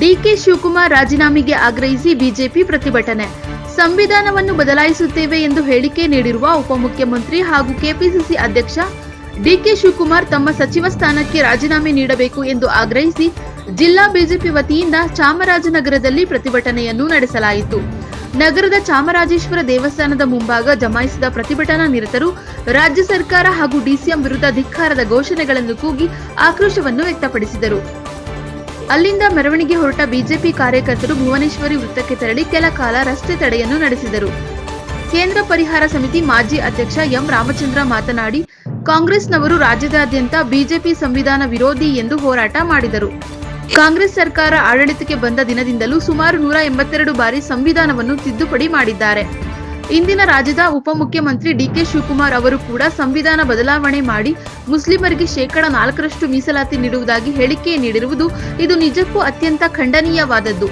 DK Shivakumar ರಾಜೀನಾಮೆಗೆ ಆಗ್ರಹಿಸಿ BJP ಪ್ರತಿಭಟನೆ. ಸಂವಿಧಾನವನ್ನು ಬದಲಾಯಿಸುತ್ತೇವೆ ಎಂದು ಹೇಳಿಕೆ ನೀಡಿರುವ ಉಪಮುಖ್ಯಮಂತ್ರಿ ಹಾಗೂ ಕೆಪಿಸಿಸಿ ಅಧ್ಯಕ್ಷ ಡಿಕೆ ಶಿವಕುಮಾರ್ ತಮ್ಮ ಸಚಿವ ಸ್ಥಾನಕ್ಕೆ ರಾಜೀನಾಮೆ ನೀಡಬೇಕು ಎಂದು ಆಗ್ರಹಿಸಿ ಜಿಲ್ಲಾ ಬಿಜೆಪಿ ವತಿಯಿಂದ ಚಾಮರಾಜನಗರದಲ್ಲಿ ಪ್ರತಿಭಟನೆಯನ್ನು ನಡೆಸಲಾಯಿತು. ನಗರದ ಚಾಮರಾಜೇಶ್ವರ ದೇವಸ್ಥಾನದ ಮುಂಭಾಗ ಜಮಾಯಿಸಿದ ಪ್ರತಿಭಟನಾ ನಿರತರು ರಾಜ್ಯ ಸರ್ಕಾರ ಹಾಗೂ ಡಿಸಿಎಂ ವಿರುದ್ಧ ಧಿಕ್ಕಾರದ ಘೋಷಣೆಗಳನ್ನು ಕೂಗಿ ಆಕ್ರೋಶವನ್ನು ವ್ಯಕ್ತಪಡಿಸಿದರು. ಅಲ್ಲಿಂದ ಮೆರವಣಿಗೆ ಹೊರಟ ಬಿಜೆಪಿ ಕಾರ್ಯಕರ್ತರು ಭುವನೇಶ್ವರಿ ವೃತ್ತಕ್ಕೆ ತೆರಳಿ ಕೆಲ ಕಾಲ ರಸ್ತೆ ತಡೆಯನ್ನು ನಡೆಸಿದರು. ಕೇಂದ್ರ ಪರಿಹಾರ ಸಮಿತಿ ಮಾಜಿ ಅಧ್ಯಕ್ಷ ಎಂ ರಾಮಚಂದ್ರ ಮಾತನಾಡಿ, ಕಾಂಗ್ರೆಸ್ನವರು ರಾಜ್ಯದಾದ್ಯಂತ ಬಿಜೆಪಿ ಸಂವಿಧಾನ ವಿರೋಧಿ ಎಂದು ಹೋರಾಟ ಮಾಡಿದರು. ಕಾಂಗ್ರೆಸ್ ಸರ್ಕಾರ ಆಡಳಿತಕ್ಕೆ ಬಂದ ದಿನದಿಂದಲೂ ಸುಮಾರು ನೂರ ಎಂಬತ್ತೆರಡು ಬಾರಿ ಸಂವಿಧಾನವನ್ನು ತಿದ್ದುಪಡಿ ಮಾಡಿದ್ದಾರೆ. ಇಂದಿನ ರಾಜ್ಯದ ಉಪಮುಖ್ಯಮಂತ್ರಿ ಡಿಕೆ ಶಿವಕುಮಾರ್ ಅವರು ಕೂಡ ಸಂವಿಧಾನ ಬದಲಾವಣೆ ಮಾಡಿ ಮುಸ್ಲಿಮರಿಗೆ ಶೇಕಡ ನಾಲ್ಕರಷ್ಟು ಮೀಸಲಾತಿ ನೀಡುವುದಾಗಿ ಹೇಳಿಕೆ ನೀಡಿರುವುದು ಇದು ನಿಜಕ್ಕೂ ಅತ್ಯಂತ ಖಂಡನೀಯವಾದದ್ದು.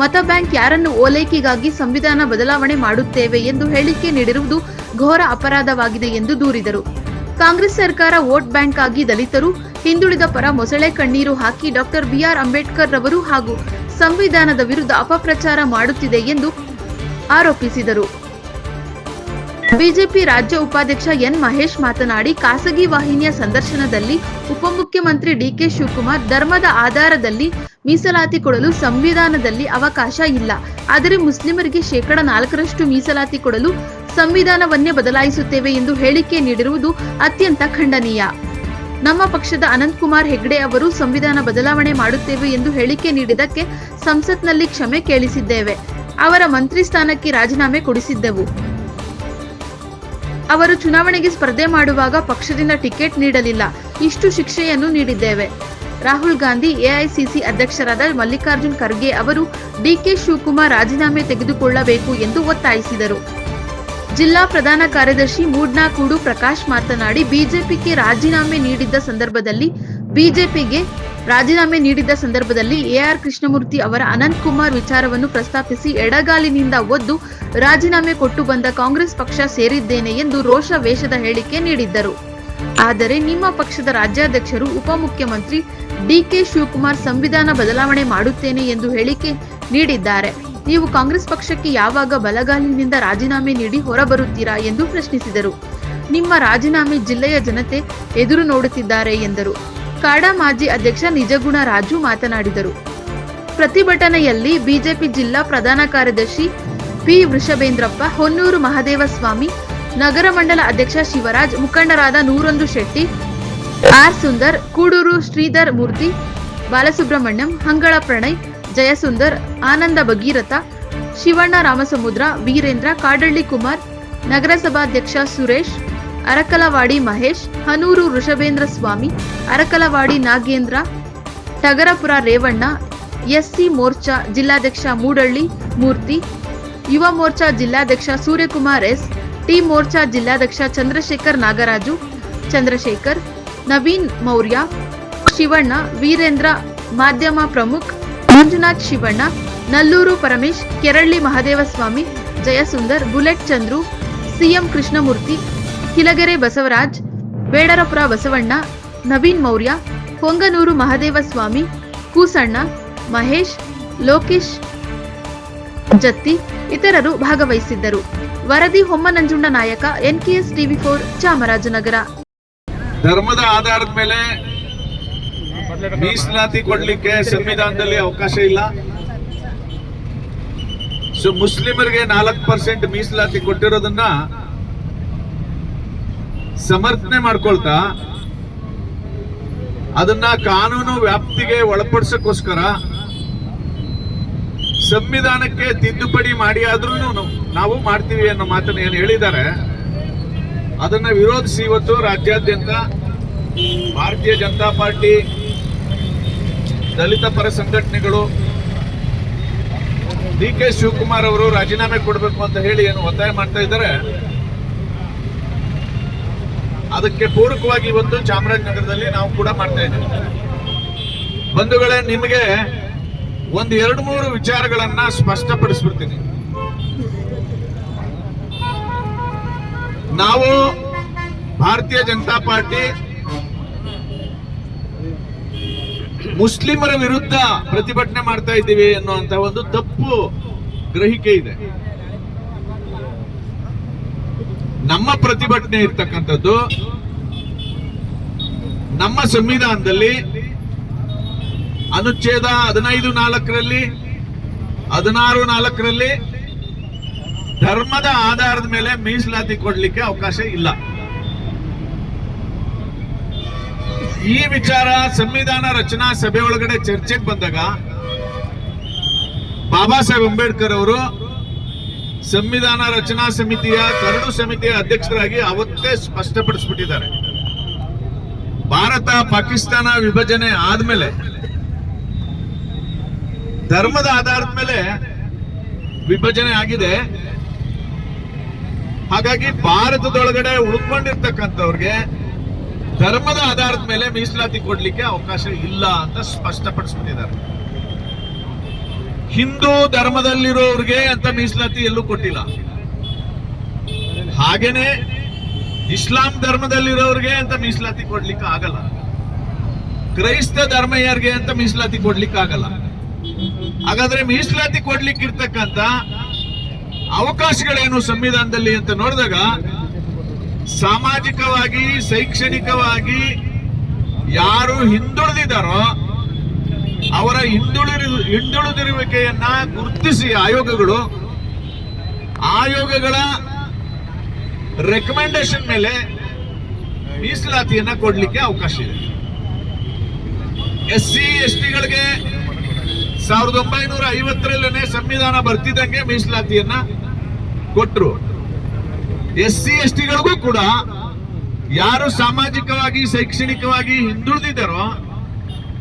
ಮತ ಬ್ಯಾಂಕ್ ಯಾರನ್ನು ಓಲೈಕೆಗಾಗಿ ಸಂವಿಧಾನ ಬದಲಾವಣೆ ಮಾಡುತ್ತೇವೆ ಎಂದು ಹೇಳಿಕೆ ನೀಡಿರುವುದು ಘೋರ ಅಪರಾಧವಾಗಿದೆ ಎಂದು ದೂರಿದರು. ಕಾಂಗ್ರೆಸ್ ಸರ್ಕಾರ ವೋಟ್ ಬ್ಯಾಂಕ್ ಆಗಿ ದಲಿತರು, ಹಿಂದುಳಿದ ಪರ ಮೊಸಳೆ ಕಣ್ಣೀರು ಹಾಕಿ ಡಾಕ್ಟರ್ ಬಿಆರ್ ಅಂಬೇಡ್ಕರ್ ರವರು ಹಾಗೂ ಸಂವಿಧಾನದ ವಿರುದ್ಧ ಅಪಪ್ರಚಾರ ಮಾಡುತ್ತಿದೆ ಎಂದು ಆರೋಪಿಸಿದರು. ಬಿಜೆಪಿ ರಾಜ್ಯ ಉಪಾಧ್ಯಕ್ಷ ಎನ್ ಮಹೇಶ್ ಮಾತನಾಡಿ, ಖಾಸಗಿ ವಾಹಿನಿಯ ಸಂದರ್ಶನದಲ್ಲಿ ಉಪಮುಖ್ಯಮಂತ್ರಿ ಡಿಕೆ ಶಿವಕುಮಾರ್ ಧರ್ಮದ ಆಧಾರದಲ್ಲಿ ಮೀಸಲಾತಿ ಕೊಡಲು ಸಂವಿಧಾನದಲ್ಲಿ ಅವಕಾಶ ಇಲ್ಲ. ಆದರೆ ಮುಸ್ಲಿಮರಿಗೆ ಶೇಕಡ ನಾಲ್ಕರಷ್ಟು ಮೀಸಲಾತಿ ಕೊಡಲು ಸಂವಿಧಾನವನ್ನೇ ಬದಲಾಯಿಸುತ್ತೇವೆ ಎಂದು ಹೇಳಿಕೆ ನೀಡಿರುವುದು ಅತ್ಯಂತ ಖಂಡನೀಯ. ನಮ್ಮ ಪಕ್ಷದ ಅನಂತಕುಮಾರ್ ಹೆಗ್ಡೆ ಅವರು ಸಂವಿಧಾನ ಬದಲಾವಣೆ ಮಾಡುತ್ತೇವೆ ಎಂದು ಹೇಳಿಕೆ ನೀಡಿದ್ದಕ್ಕೆ ಸಂಸತ್ನಲ್ಲಿ ಕ್ಷಮೆ ಕೇಳಿಸಿದ್ದೇವೆ. ಅವರ ಮಂತ್ರಿ ಸ್ಥಾನಕ್ಕೆ ರಾಜೀನಾಮೆ ಕೊಡಿಸಿದ್ದೆವು. ಅವರು ಚುನಾವಣೆಗೆ ಸ್ಪರ್ಧೆ ಮಾಡುವಾಗ ಪಕ್ಷದಿಂದ ಟಿಕೆಟ್ ನೀಡಲಿಲ್ಲ. ಇಷ್ಟು ಶಿಕ್ಷೆಯನ್ನು ನೀಡಿದ್ದೇವೆ. ರಾಹುಲ್ ಗಾಂಧಿ ಎಐಸಿಸಿ ಅಧ್ಯಕ್ಷರಾದ ಮಲ್ಲಿಕಾರ್ಜುನ್ ಖರ್ಗೆ ಅವರು ಡಿಕೆ ಶಿವಕುಮಾರ್ ರಾಜೀನಾಮೆ ತೆಗೆದುಕೊಳ್ಳಬೇಕು ಎಂದು ಒತ್ತಾಯಿಸಿದರು. ಜಿಲ್ಲಾ ಪ್ರಧಾನ ಕಾರ್ಯದರ್ಶಿ ಮೂಡ್ನಾಕೂಡು ಪ್ರಕಾಶ್ ಮಾತನಾಡಿ, ಬಿಜೆಪಿಗೆ ರಾಜೀನಾಮೆ ನೀಡಿದ್ದ ಸಂದರ್ಭದಲ್ಲಿ ಬಿಜೆಪಿಗೆ ರಾಜೀನಾಮೆ ನೀಡಿದ್ದ ಸಂದರ್ಭದಲ್ಲಿ ಎಆರ್ ಕೃಷ್ಣಮೂರ್ತಿ ಅವರ ಅನಂತ್ ಕುಮಾರ್ ವಿಚಾರವನ್ನು ಪ್ರಸ್ತಾಪಿಸಿ ಎಡಗಾಲಿನಿಂದ ಒದ್ದು ರಾಜೀನಾಮೆ ಕೊಟ್ಟು ಬಂದ ಕಾಂಗ್ರೆಸ್ ಪಕ್ಷ ಸೇರಿದ್ದೇನೆ ಎಂದು ರೋಷ ವೇಷದ ಹೇಳಿಕೆ ನೀಡಿದ್ದರು. ಆದರೆ ನಿಮ್ಮ ಪಕ್ಷದ ರಾಜ್ಯಾಧ್ಯಕ್ಷರು, ಉಪಮುಖ್ಯಮಂತ್ರಿ ಡಿಕೆ ಶಿವಕುಮಾರ್ ಸಂವಿಧಾನ ಬದಲಾವಣೆ ಮಾಡುತ್ತೇನೆ ಎಂದು ಹೇಳಿಕೆ ನೀಡಿದ್ದಾರೆ. ನೀವು ಕಾಂಗ್ರೆಸ್ ಪಕ್ಷಕ್ಕೆ ಯಾವಾಗ ಬಲಗಾಲಿನಿಂದ ರಾಜೀನಾಮೆ ನೀಡಿ ಹೊರಬರುತ್ತೀರಾ ಎಂದು ಪ್ರಶ್ನಿಸಿದರು. ನಿಮ್ಮ ರಾಜೀನಾಮೆ ಜಿಲ್ಲೆಯ ಜನತೆ ಎದುರು ನೋಡುತ್ತಿದ್ದಾರೆ ಎಂದರು. ಕಾಡಾ ಮಾಜಿ ಅಧ್ಯಕ್ಷ ನಿಜಗುಣ ರಾಜು ಮಾತನಾಡಿದರು. ಪ್ರತಿಭಟನೆಯಲ್ಲಿ ಬಿಜೆಪಿ ಜಿಲ್ಲಾ ಪ್ರಧಾನ ಕಾರ್ಯದರ್ಶಿ ಪಿ ವೃಷಭೇಂದ್ರಪ್ಪ, ಹೊನ್ನೂರು ಮಹದೇವಸ್ವಾಮಿ, ನಗರ ಮಂಡಲ ಅಧ್ಯಕ್ಷ ಶಿವರಾಜ್, ಮುಖಂಡರಾದ ನೂರೊಂದು ಶೆಟ್ಟಿ, ಆರ್ ಸುಂದರ್, ಕೂಡೂರು ಶ್ರೀಧರ್ ಮೂರ್ತಿ, ಬಾಲಸುಬ್ರಹ್ಮಣ್ಯಂ, ಹಂಗಳ ಪ್ರಣಯ್, ಜಯಸುಂದರ್, ಆನಂದ ಭಗೀರಥ, ಶಿವಣ್ಣ ರಾಮಸಮುದ್ರ, ವೀರೇಂದ್ರ ಕಾಡಳ್ಳಿ ಕುಮಾರ್, ನಗರಸಭಾಧ್ಯಕ್ಷ ಸುರೇಶ್ ಅರಕಲವಾಡಿ ಮಹೇಶ್, ಹನೂರು ಋಷಭೇಂದ್ರ ಸ್ವಾಮಿ, ಅರಕಲವಾಡಿ ನಾಗೇಂದ್ರ, ಟಗರಪುರ ರೇವಣ್ಣ, ಎಸ್ಸಿ ಮೋರ್ಚಾ ಜಿಲ್ಲಾಧ್ಯಕ್ಷ ಮೂಡಳ್ಳಿ ಮೂರ್ತಿ, ಯುವ ಮೋರ್ಚಾ ಜಿಲ್ಲಾಧ್ಯಕ್ಷ ಸೂರ್ಯಕುಮಾರ್ ಎಸ್, ಟಿ ಮೋರ್ಚಾ ಜಿಲ್ಲಾಧ್ಯಕ್ಷ ಚಂದ್ರಶೇಖರ್ ನಾಗರಾಜು, ಚಂದ್ರಶೇಖರ್, ನವೀನ್ ಮೌರ್ಯ, ಶಿವಣ್ಣ, ವೀರೇಂದ್ರ ಮಾಧ್ಯಮ ಪ್ರಮುಖ್, ಮಂಜುನಾಥ್ ಶಿವಣ್ಣ, ನಲ್ಲೂರು ಪರಮೇಶ್, ಕೆರಳ್ಳಿ ಮಹದೇವಸ್ವಾಮಿ, ಜಯಸುಂದರ್, ಬುಲೆಟ್ ಚಂದ್ರು, ಸಿಎಂ ಕೃಷ್ಣಮೂರ್ತಿ ಕಿಲಗೆರೆ ಬಸವರಾಜ್, ಬೇಡರಪುರ ಬಸವಣ್ಣ, ನವೀನ್ ಮೌರ್ಯ, ಹೊಂಗನೂರು ಮಹದೇವಸ್ವಾಮಿ ಕೂಸಣ್ಣ, ಮಹೇಶ್, ಲೋಕೇಶ್ ಜತ್ತಿ ಇತರರು ಭಾಗವಹಿಸಿದ್ದರು. ವರದಿ ಹೊಮ್ಮನಂಜುಂಡ ನಾಯಕ, ಎನ್ಕೆಎಸ್ ಟಿವಿ ಫೋರ್, ಚಾಮರಾಜನಗರ. ಧರ್ಮದ ಆಧಾರದ ಮೇಲೆ ಮೀಸಲಾತಿ ಕೊಡ್ಲಿಕ್ಕೆ ಸಂವಿಧಾನದಲ್ಲಿ ಅವಕಾಶ ಇಲ್ಲ. ಸೊ, ಮುಸ್ಲಿಮರಿಗೆ ನಾಲ್ಕು ಪರ್ಸೆಂಟ್ ಮೀಸಲಾತಿ ಕೊಟ್ಟಿರೋದನ್ನ ಸಮರ್ಥನೆ ಮಾಡ್ಕೊಳ್ತಾ ಅದನ್ನ ಕಾನೂನು ವ್ಯಾಪ್ತಿಗೆ ಒಳಪಡಿಸಕ್ಕೋಸ್ಕರ ಸಂವಿಧಾನಕ್ಕೆ ತಿದ್ದುಪಡಿ ಮಾಡಿ ಆದ್ರೂ ನಾವು ಮಾಡ್ತೀವಿ ಅನ್ನೋ ಮಾತನ್ನ ಏನು ಹೇಳಿದ್ದಾರೆ, ಅದನ್ನ ವಿರೋಧಿಸಿ ಇವತ್ತು ರಾಜ್ಯಾದ್ಯಂತ ಭಾರತೀಯ ಜನತಾ ಪಾರ್ಟಿ, ದಲಿತ ಪರ ಸಂಘಟನೆಗಳು, ಡಿ ಕೆ ಶಿವಕುಮಾರ್ ಅವರು ರಾಜೀನಾಮೆ ಕೊಡಬೇಕು ಅಂತ ಹೇಳಿ ಏನು ಒತ್ತಾಯ ಮಾಡ್ತಾ ಇದ್ದಾರೆ. ಅದಕ್ಕೆ ಪೂರಕವಾಗಿ ಇವತ್ತು ಚಾಮರಾಜನಗರದಲ್ಲಿ ನಾವು ಕೂಡ ಮಾಡ್ತಾ ಇದ್ದೀವಿ. ಬಂಧುಗಳೇ, ನಿಮಗೆ ಒಂದು ಎರಡು ಮೂರು ವಿಚಾರಗಳನ್ನ ಸ್ಪಷ್ಟಪಡಿಸ್ಬಿಡ್ತೀನಿ. ನಾವು ಭಾರತೀಯ ಜನತಾ ಪಾರ್ಟಿ ಮುಸ್ಲಿಮರ ವಿರುದ್ಧ ಪ್ರತಿಭಟನೆ ಮಾಡ್ತಾ ಇದ್ದೀವಿ ಅನ್ನುವಂತ ಒಂದು ತಪ್ಪು ಗ್ರಹಿಕೆ ಇದೆ. ನಮ್ಮ ಪ್ರತಿಭಟನೆ ಇರ್ತಕ್ಕಂಥದ್ದು ನಮ್ಮ ಸಂವಿಧಾನದಲ್ಲಿ ಅನುಚ್ಛೇದ ಹದಿನೈದು ನಾಲ್ಕರಲ್ಲಿ, ಹದಿನಾರು ನಾಲ್ಕರಲ್ಲಿ ಧರ್ಮದ ಆಧಾರದ ಮೇಲೆ ಮೀಸಲಾತಿ ಕೊಡ್ಲಿಕ್ಕೆ ಅವಕಾಶ ಇಲ್ಲ. ಈ ವಿಚಾರ ಸಂವಿಧಾನ ರಚನಾ ಸಭೆ ಒಳಗಡೆ ಚರ್ಚೆಗೆ ಬಂದಾಗ ಬಾಬಾ ಸಾಹೇಬ್ ಅಂಬೇಡ್ಕರ್ ಅವರು ಸಂವಿಧಾನ ರಚನಾ ಸಮಿತಿಯ, ಕರಡು ಸಮಿತಿಯ ಅಧ್ಯಕ್ಷರಾಗಿ ಅವತ್ತೇ ಸ್ಪಷ್ಟಪಡಿಸ್ಬಿಟ್ಟಿದ್ದಾರೆ. ಭಾರತ ಪಾಕಿಸ್ತಾನ ವಿಭಜನೆ ಆದ್ಮೇಲೆ, ಧರ್ಮದ ಆಧಾರದ ಮೇಲೆ ವಿಭಜನೆ ಆಗಿದೆ. ಹಾಗಾಗಿ ಭಾರತದೊಳಗಡೆ ಉಳ್ಕೊಂಡಿರ್ತಕ್ಕಂಥವ್ರಿಗೆ ಧರ್ಮದ ಆಧಾರದ ಮೇಲೆ ಮೀಸಲಾತಿ ಕೊಡ್ಲಿಕ್ಕೆ ಅವಕಾಶ ಇಲ್ಲ ಅಂತ ಸ್ಪಷ್ಟಪಡಿಸ್ಬಿಟ್ಟಿದ್ದಾರೆ. ಹಿಂದೂ ಧರ್ಮದಲ್ಲಿರೋರಿಗೆ ಅಂತ ಮೀಸಲಾತಿ ಎಲ್ಲೂ ಕೊಟ್ಟಿಲ್ಲ. ಹಾಗೇನೆ ಇಸ್ಲಾಂ ಧರ್ಮದಲ್ಲಿರೋರಿಗೆ ಅಂತ ಮೀಸಲಾತಿ ಕೊಡ್ಲಿಕ್ಕೆ ಆಗಲ್ಲ. ಕ್ರೈಸ್ತ ಧರ್ಮೀಯರಿಗೆ ಅಂತ ಮೀಸಲಾತಿ ಕೊಡ್ಲಿಕ್ಕೆ ಆಗಲ್ಲ. ಹಾಗಾದ್ರೆ ಮೀಸಲಾತಿ ಕೊಡ್ಲಿಕ್ಕೆ ಇರ್ತಕ್ಕಂತ ಅವಕಾಶಗಳೇನು ಸಂವಿಧಾನದಲ್ಲಿ ಅಂತ ನೋಡಿದಾಗ ಸಾಮಾಜಿಕವಾಗಿ, ಶೈಕ್ಷಣಿಕವಾಗಿ ಯಾರು ಹಿಂದುಳಿದಿದ್ದಾರೋ ಅವರ ಹಿಂದುಳಿದ ಹಿಂದುಳಿದಿರುವಿಕೆಯನ್ನ ಗುರುತಿಸಿ ಆಯೋಗಗಳು, ಆಯೋಗಗಳ ರೆಕಮೆಂಡೇಶನ್ ಮೇಲೆ ಮೀಸಲಾತಿಯನ್ನ ಕೊಡ್ಲಿಕ್ಕೆ ಅವಕಾಶ ಇದೆ. ಎಸ್ ಸಿ ಎಸ್ ಟಿಗಳಿಗೆ ಸಾವಿರದ ಒಂಬೈನೂರ ಐವತ್ತರಲ್ಲೇ ಸಂವಿಧಾನ ಬರ್ತಿದ್ದಂಗೆ ಮೀಸಲಾತಿಯನ್ನ ಕೊಟ್ಟರು ಎಸ್ ಸಿ ಎಸ್ ಟಿಗಳಿಗೂ ಕೂಡ ಯಾರು ಸಾಮಾಜಿಕವಾಗಿ, ಶೈಕ್ಷಣಿಕವಾಗಿ ಹಿಂದುಳಿದಿದ್ದಾರೋ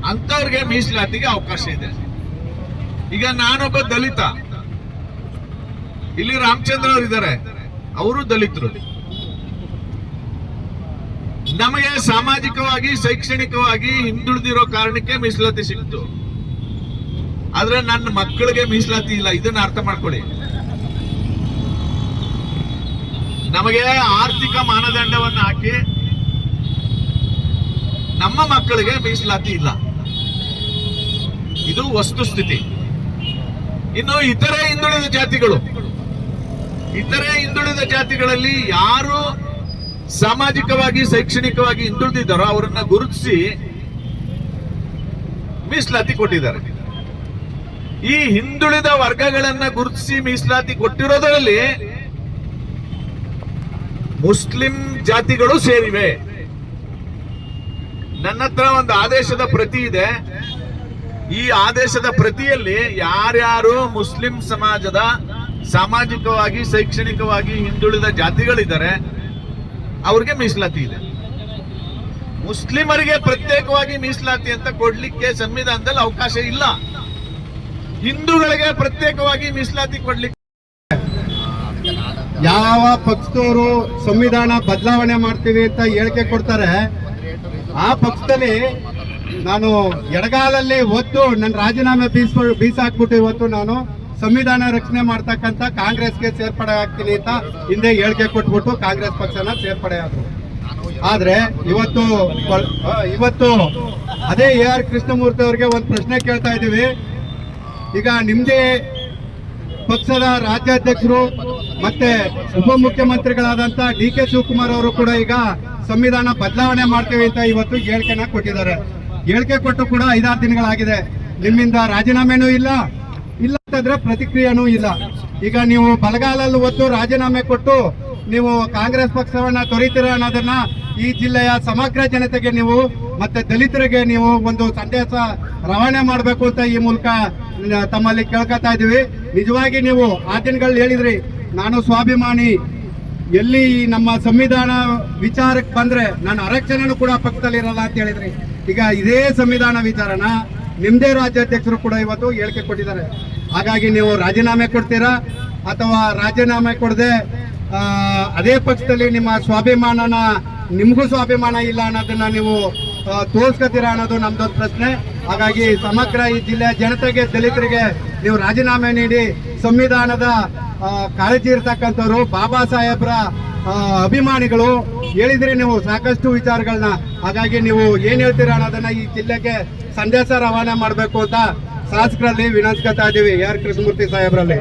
ಅಂತವ್ರಿಗೆ ಮೀಸಲಾತಿಗೆ ಅವಕಾಶ ಇದೆ. ಈಗ ನಾನೊಬ್ಬ ದಲಿತ. ಇಲ್ಲಿ ರಾಮಚಂದ್ರ ಅವರು ಇದ್ದಾರೆ ಅವರು ದಲಿತರು. ನಮಗೆ ಸಾಮಾಜಿಕವಾಗಿ, ಶೈಕ್ಷಣಿಕವಾಗಿ ಹಿಂದುಳಿದಿರೋ ಕಾರಣಕ್ಕೆ ಮೀಸಲಾತಿ ಸಿಕ್ತು. ಆದ್ರೆ ನನ್ನ ಮಕ್ಕಳಿಗೆ ಮೀಸಲಾತಿ ಇಲ್ಲ. ಇದನ್ನ ಅರ್ಥ ಮಾಡ್ಕೊಳ್ಳಿ. ನಮಗೆ ಆರ್ಥಿಕ ಮಾನದಂಡವನ್ನು ಹಾಕಿ ನಮ್ಮ ಮಕ್ಕಳಿಗೆ ಮೀಸಲಾತಿ ಇಲ್ಲ. ಇದು ವಸ್ತುಸ್ಥಿತಿ ಇನ್ನು ಇತರೆ ಹಿಂದುಳಿದ ಜಾತಿಗಳು. ಇತರೆ ಹಿಂದುಳಿದ ಜಾತಿಗಳಲ್ಲಿ ಯಾರು ಸಾಮಾಜಿಕವಾಗಿ, ಶೈಕ್ಷಣಿಕವಾಗಿ ಹಿಂದುಳಿದಿದ್ದಾರೋ ಅವರನ್ನ ಗುರುತಿಸಿ ಮೀಸಲಾತಿ ಕೊಟ್ಟಿದ್ದಾರೆ. ಈ ಹಿಂದುಳಿದ ವರ್ಗಗಳನ್ನ ಗುರುತಿಸಿ ಮೀಸಲಾತಿ ಕೊಟ್ಟಿರೋದರಲ್ಲಿ ಮುಸ್ಲಿಂ ಜಾತಿಗಳು ಸೇರಿವೆ. ನನ್ನ ಹತ್ರ ಒಂದು ಆದೇಶದ ಪ್ರತಿ ಇದೆ. ಈ ಆದೇಶದ ಪ್ರತಿಯಲ್ಲಿ ಯಾರ್ಯಾರು ಮುಸ್ಲಿಂ ಸಮಾಜದ ಸಾಮಾಜಿಕವಾಗಿ, ಶೈಕ್ಷಣಿಕವಾಗಿ ಹಿಂದುಳಿದ ಜಾತಿಗಳಿದ್ದಾರೆ, ಅವ್ರಿಗೆ ಮೀಸಲಾತಿ ಇದೆ. ಮುಸ್ಲಿಮರಿಗೆ ಪ್ರತ್ಯೇಕವಾಗಿ ಮೀಸಲಾತಿ ಅಂತ ಕೊಡ್ಲಿಕ್ಕೆ ಸಂವಿಧಾನದಲ್ಲಿ ಅವಕಾಶ ಇಲ್ಲ. ಹಿಂದೂಗಳಿಗೆ ಪ್ರತ್ಯೇಕವಾಗಿ ಮೀಸಲಾತಿ ಕೊಡ್ಲಿಕ್ಕೆ ಯಾವ ಪಕ್ಷದವರು ಸಂವಿಧಾನ ಬದಲಾವಣೆ ಮಾಡ್ತೀವಿ ಅಂತ ಹೇಳಿಕೆ ಕೊಡ್ತಾರೆ, ಆ ಪಕ್ಷದಲ್ಲಿ ನಾನು ಎಡಗಾಲಲ್ಲಿ ಒತ್ತು, ನನ್ನ ರಾಜೀನಾಮೆ ಬೀಸ್ ಬೀಸಾಕ್ಬಿಟ್ಟು ಇವತ್ತು ನಾನು ಸಂವಿಧಾನ ರಕ್ಷಣೆ ಮಾಡ್ತಕ್ಕಂಥ ಕಾಂಗ್ರೆಸ್ಗೆ ಸೇರ್ಪಡೆ ಆಗ್ತೀನಿ ಅಂತ ಹಿಂದೆ ಹೇಳಿಕೆ ಕೊಟ್ಬಿಟ್ಟು ಕಾಂಗ್ರೆಸ್ ಪಕ್ಷನ ಸೇರ್ಪಡೆ ಆದ್ರು. ಆದ್ರೆ ಇವತ್ತು ಇವತ್ತು ಅದೇ ಎ ಆರ್ ಕೃಷ್ಣಮೂರ್ತಿ ಅವ್ರಿಗೆ ಒಂದು ಪ್ರಶ್ನೆ ಕೇಳ್ತಾ ಇದ್ದೀವಿ. ಈಗ ನಿಮ್ದೇ ಪಕ್ಷದ ರಾಜ್ಯಾಧ್ಯಕ್ಷರು ಮತ್ತೆ ಉಪಮುಖ್ಯಮಂತ್ರಿಗಳಾದಂತ ಡಿ ಕೆ ಶಿವಕುಮಾರ್ ಅವರು ಕೂಡ ಈಗ ಸಂವಿಧಾನ ಬದಲಾವಣೆ ಮಾಡ್ತೇವೆ ಅಂತ ಇವತ್ತು ಹೇಳಿಕೆನ ಕೊಟ್ಟಿದ್ದಾರೆ. ಹೇಳಿಕೆ ಕೊಟ್ಟು ಕೂಡ ಐದಾರು ದಿನಗಳಾಗಿದೆ. ನಿಮ್ಮಿಂದ ರಾಜೀನಾಮೆನೂ ಇಲ್ಲ. ಇಲ್ಲ ಅಂತಂದ್ರೆ ಪ್ರತಿಕ್ರಿಯೆನೂ ಇಲ್ಲ. ಈಗ ನೀವು ಬಲಗಾಲಲ್ಲಿ ಹೊತ್ತು ರಾಜೀನಾಮೆ ಕೊಟ್ಟು ನೀವು ಕಾಂಗ್ರೆಸ್ ಪಕ್ಷವನ್ನ ತೊರೀತೀರ ಅನ್ನೋದನ್ನ ಈ ಜಿಲ್ಲೆಯ ಸಮಗ್ರ ಜನತೆಗೆ ನೀವು ಮತ್ತೆ ದಲಿತರಿಗೆ ನೀವು ಒಂದು ಸಂದೇಶ ರವಾನೆ ಮಾಡಬೇಕು ಅಂತ ಈ ಮೂಲಕ ತಮ್ಮಲ್ಲಿ ಕೇಳ್ಕೊತಾ ಇದೀವಿ ನಿಜವಾಗಿ ನೀವು ಆ ದಿನಗಳು ಹೇಳಿದ್ರಿ. ನಾನು ಸ್ವಾಭಿಮಾನಿ. ಎಲ್ಲಿ ನಮ್ಮ ಸಂವಿಧಾನ ವಿಚಾರಕ್ಕೆ ಬಂದ್ರೆ ನಾನು ಅರಕ್ಷಣೆನೂ ಕೂಡ ಪಕ್ಷದಲ್ಲಿ ಇರಲ್ಲ ಅಂತ ಹೇಳಿದ್ರಿ. ಈಗ ಇದೇ ಸಂವಿಧಾನ ವಿಚಾರನ ನಿಮ್ಮದೇ ರಾಜ್ಯಾಧ್ಯಕ್ಷರು ಕೂಡ ಇವತ್ತು ಹೇಳಿಕೆ ಕೊಟ್ಟಿದ್ದಾರೆ. ಹಾಗಾಗಿ ನೀವು ರಾಜೀನಾಮೆ ಕೊಡ್ತೀರಾ ಅಥವಾ ರಾಜೀನಾಮೆ ಕೊಡದೆ ಅದೇ ಪಕ್ಷದಲ್ಲಿ ನಿಮ್ಮ ಸ್ವಾಭಿಮಾನನ, ನಿಮಗೂ ಸ್ವಾಭಿಮಾನ ಇಲ್ಲ ಅನ್ನೋದನ್ನ ನೀವು ತೋರಿಸ್ಕೋತೀರಾ ಅನ್ನೋದು ನಮ್ದೊಂದು ಪ್ರಶ್ನೆ. ಹಾಗಾಗಿ ಸಮಗ್ರ ಈ ಜಿಲ್ಲೆಯ ಜನತೆಗೆ, ದಲಿತರಿಗೆ ನೀವು ರಾಜೀನಾಮೆ ನೀಡಿ ಸಂವಿಧಾನದ ಕಾಳಜಿ ಇರ್ತಕ್ಕಂಥವ್ರು ಬಾಬಾ ಸಾಹೇಬ್ರ ಅಭಿಮಾನಿಗಳು ಹೇಳಿದ್ರಿ ನೀವು ಸಾಕಷ್ಟು ವಿಚಾರಗಳನ್ನ. ಹಾಗಾಗಿ ನೀವು ಏನ್ ಹೇಳ್ತೀರಾ ಅನ್ನೋದನ್ನ ಈ ಜಿಲ್ಲೆಗೆ ಸಂದೇಶ ರವಾನೆ ಮಾಡಬೇಕು ಅಂತ ಶಾಸಕರಲ್ಲಿ ವಿನಂತಿಸ್ಕೊತಾ ಇದೀವಿ ಆರ್. ಕೃಷ್ಣಮೂರ್ತಿ ಸಾಹೇಬ್ರಲ್ಲಿ.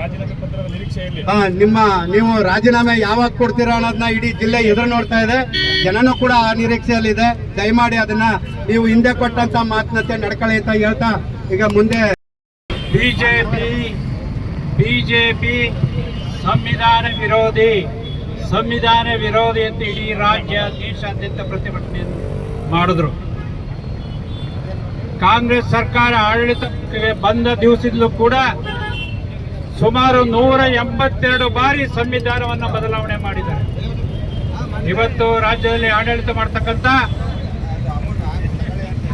ಹಾ ನಿಮ್ಮ, ನೀವು ರಾಜೀನಾಮೆ ಯಾವಾಗ ಕೊಡ್ತೀರಾ ಅನ್ನೋದನ್ನ ಇಡೀ ಜಿಲ್ಲೆ ಎದುರು ನೋಡ್ತಾ ಇದೆ. ಜನನೂ ಕೂಡ ಆ ನಿರೀಕ್ಷೆಯಲ್ಲಿದೆ. ದಯಮಾಡಿ ಅದನ್ನ ನೀವು ಹಿಂದೆ ಕೊಟ್ಟಂತ ಮಾತಿನಂತೆ ನಡ್ಕೊಳ್ಳಿ ಅಂತ ಹೇಳ್ತಾ ಈಗ ಮುಂದೆ. ಬಿಜೆಪಿ ಬಿಜೆಪಿ ಸಂವಿಧಾನ ವಿರೋಧಿ. ಸಂವಿಧಾನ ವಿರೋಧಿ ಅಂತ ಇಡೀ ರಾಜ್ಯ, ದೇಶಾದ್ಯಂತ ಪ್ರತಿಭಟನೆ ಮಾಡಿದ್ರು. ಕಾಂಗ್ರೆಸ್ ಸರ್ಕಾರ ಆಡಳಿತಕ್ಕೆ ಬಂದ ದಿವಸದಲ್ಲೂ ಕೂಡ ಸುಮಾರು ನೂರ ಎಂಬತ್ತೆರಡು ಬಾರಿ ಸಂವಿಧಾನವನ್ನು ಬದಲಾವಣೆ ಮಾಡಿದ್ದಾರೆ. ಇವತ್ತು ರಾಜ್ಯದಲ್ಲಿ ಆಡಳಿತ ಮಾಡ್ತಕ್ಕಂಥ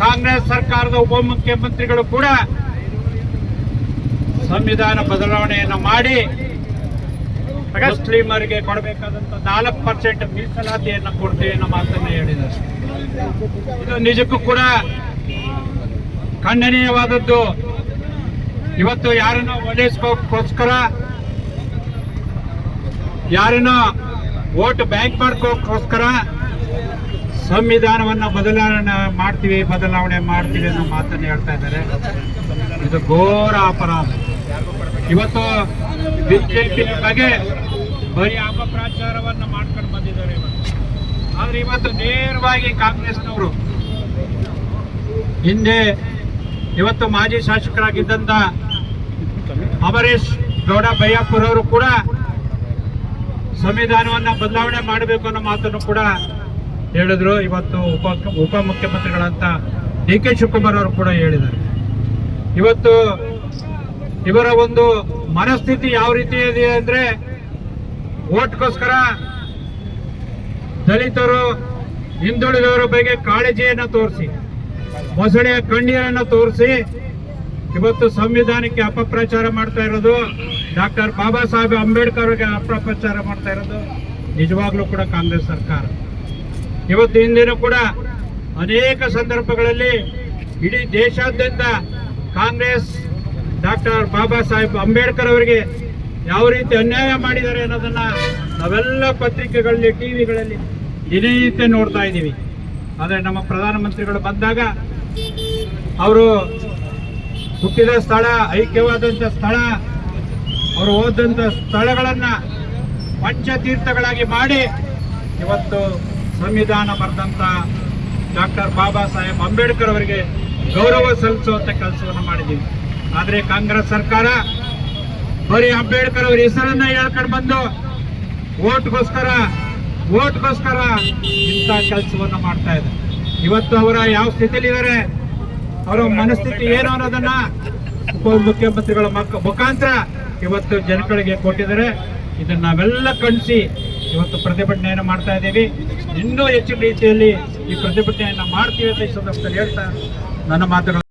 ಕಾಂಗ್ರೆಸ್ ಸರ್ಕಾರದ ಉಪಮುಖ್ಯಮಂತ್ರಿಗಳು ಕೂಡ ಸಂವಿಧಾನ ಬದಲಾವಣೆಯನ್ನು ಮಾಡಿ ಮುಸ್ಲಿಮರಿಗೆ ಕೊಡಬೇಕಾದಂತ ನಾಲ್ಕು ಪರ್ಸೆಂಟ್ ಮೀಸಲಾತಿಯನ್ನು ಕೊಡ್ತೀವಿ ಅನ್ನೋ ಮಾತನ್ನ ಹೇಳಿದ್ದಾರೆ. ಇದು ನಿಜಕ್ಕೂ ಕೂಡ ಖಂಡನೀಯವಾದದ್ದು. ಇವತ್ತು ಯಾರನ್ನ ಒಲಿಸ್ಕೋಸ್ಕರ ಯಾರನ್ನ ವೋಟ್ ಬ್ಯಾಂಕ್ ಮಾಡ್ಕೋಸ್ಕರ ಸಂವಿಧಾನವನ್ನ ಬದಲಾವಣೆ ಮಾಡ್ತೀವಿ ಬದಲಾವಣೆ ಮಾಡ್ತೀವಿ ಅನ್ನೋ ಮಾತನ್ನ ಹೇಳ್ತಾ ಇದ್ದಾರೆ. ಇದು ಘೋರ ಅಪರಾಧ. ಇವತ್ತು ಬಿಜೆಪಿ ಬಗ್ಗೆ ಬರೀ ಅಪಪ್ರಚಾರವನ್ನ ಮಾಡ್ಕೊಂಡು ಬಂದಿದ್ದಾರೆ ಇವತ್ತು. ಆದ್ರೆ ಇವತ್ತು ನೇರವಾಗಿ ಕಾಂಗ್ರೆಸ್ನವರು ಹಿಂದೆ ಇವತ್ತು ಮಾಜಿ ಶಾಸಕರಾಗಿದ್ದಂತ ಅಮರೀಶ್ ಗೌಡ ಬಯ್ಯಾಪುರ್ ಅವರು ಕೂಡ ಸಂವಿಧಾನವನ್ನ ಬದಲಾವಣೆ ಮಾಡಬೇಕು ಅನ್ನೋ ಮಾತನ್ನು ಕೂಡ ಹೇಳಿದ್ರು. ಇವತ್ತು ಉಪ ಉಪಮುಖ್ಯಮಂತ್ರಿಗಳಂತ ಡಿ ಕೆ ಶಿವಕುಮಾರ್ ಅವರು ಕೂಡ ಹೇಳಿದ್ದಾರೆ. ಇವತ್ತು ಇವರ ಒಂದು ಮನಸ್ಥಿತಿ ಯಾವ ರೀತಿ ಇದೆ ಅಂದ್ರೆ ಓಟ್ಗೋಸ್ಕರ ದಲಿತರು, ಹಿಂದುಳಿದವರ ಬಗ್ಗೆ ಕಾಳಜಿಯನ್ನು ತೋರಿಸಿ ಮೊಸಳೆಯ ಕಣ್ಣೀರನ್ನು ತೋರಿಸಿ ಇವತ್ತು ಸಂವಿಧಾನಕ್ಕೆ ಅಪಪ್ರಚಾರ ಮಾಡ್ತಾ ಇರೋದು ಡಾಕ್ಟರ್ ಬಾಬಾ ಸಾಹೇಬ್ ಅಂಬೇಡ್ಕರ್ ಅವರಿಗೆ ಅಪಪ್ರಚಾರ ಮಾಡ್ತಾ ಇರೋದು ನಿಜವಾಗ್ಲೂ ಕೂಡ ಕಾಂಗ್ರೆಸ್ ಸರ್ಕಾರ. ಇವತ್ತು ಹಿಂದಿನ ಕೂಡ ಅನೇಕ ಸಂದರ್ಭಗಳಲ್ಲಿ ಇಡೀ ದೇಶಾದ್ಯಂತ ಕಾಂಗ್ರೆಸ್ ಡಾಕ್ಟರ್ ಬಾಬಾ ಸಾಹೇಬ್ ಅಂಬೇಡ್ಕರ್ ಅವರಿಗೆ ಯಾವ ರೀತಿ ಅನ್ಯಾಯ ಮಾಡಿದ್ದಾರೆ ಅನ್ನೋದನ್ನ ನಾವೆಲ್ಲ ಪತ್ರಿಕೆಗಳಲ್ಲಿ, ಟಿವಿಗಳಲ್ಲಿ ದಿನನಿತ್ಯ ನೋಡ್ತಾ ಇದ್ದೀವಿ. ಆದರೆ ನಮ್ಮ ಪ್ರಧಾನಮಂತ್ರಿಗಳು ಬಂದಾಗ ಅವರು ಹುಟ್ಟಿದ ಸ್ಥಳ ಐಕ್ಯವಾದಂಥ ಸ್ಥಳ, ಅವರು ಹೋದಂಥ ಸ್ಥಳಗಳನ್ನು ಪಂಚತೀರ್ಥಗಳಾಗಿ ಮಾಡಿ ಇವತ್ತು ಸಂವಿಧಾನ ಬರೆದಂಥ ಡಾಕ್ಟರ್ ಬಾಬಾ ಸಾಹೇಬ್ ಅಂಬೇಡ್ಕರ್ ಅವರಿಗೆ ಗೌರವ ಸಲ್ಲಿಸುವಂಥ ಕೆಲಸವನ್ನು ಮಾಡಿದ್ದೀವಿ. ಆದರೆ ಕಾಂಗ್ರೆಸ್ ಸರ್ಕಾರ ಬರೀ ಅಂಬೇಡ್ಕರ್ ಅವ್ರ ಹೆಸರನ್ನ ಹೇಳ್ಕೊಂಡು ಬಂದು ಓಟ್ಗೋಸ್ಕರ ಓಟ್ಗೋಸ್ಕರ ಇಂತ ಕೆಲಸವನ್ನು ಮಾಡ್ತಾ ಇದೆ. ಇವತ್ತು ಅವರ ಯಾವ ಸ್ಥಿತಿಲಿ ಇದ್ದಾರೆ ಅವರ ಮನಸ್ಥಿತಿ ಏನು ಅನ್ನೋದನ್ನ ಉಪಮುಖ್ಯಮಂತ್ರಿಗಳ ಮುಖಾಂತರ ಇವತ್ತು ಜನಗಳಿಗೆ ಕೊಟ್ಟಿದ್ದಾರೆ. ಇದನ್ನ ನಾವೆಲ್ಲ ಕಣಿಸಿ ಇವತ್ತು ಪ್ರತಿಭಟನೆಯನ್ನು ಮಾಡ್ತಾ ಇದ್ದೀವಿ. ಇನ್ನೂ ಹೆಚ್ಚಿನ ರೀತಿಯಲ್ಲಿ ಈ ಪ್ರತಿಭಟನೆಯನ್ನು ಮಾಡ್ತೀವಿ ಅಂತ ಈ ಸಂದರ್ಭದಲ್ಲಿ ಹೇಳ್ತಾ ನನ್ನ ಮಾತುಗಳು.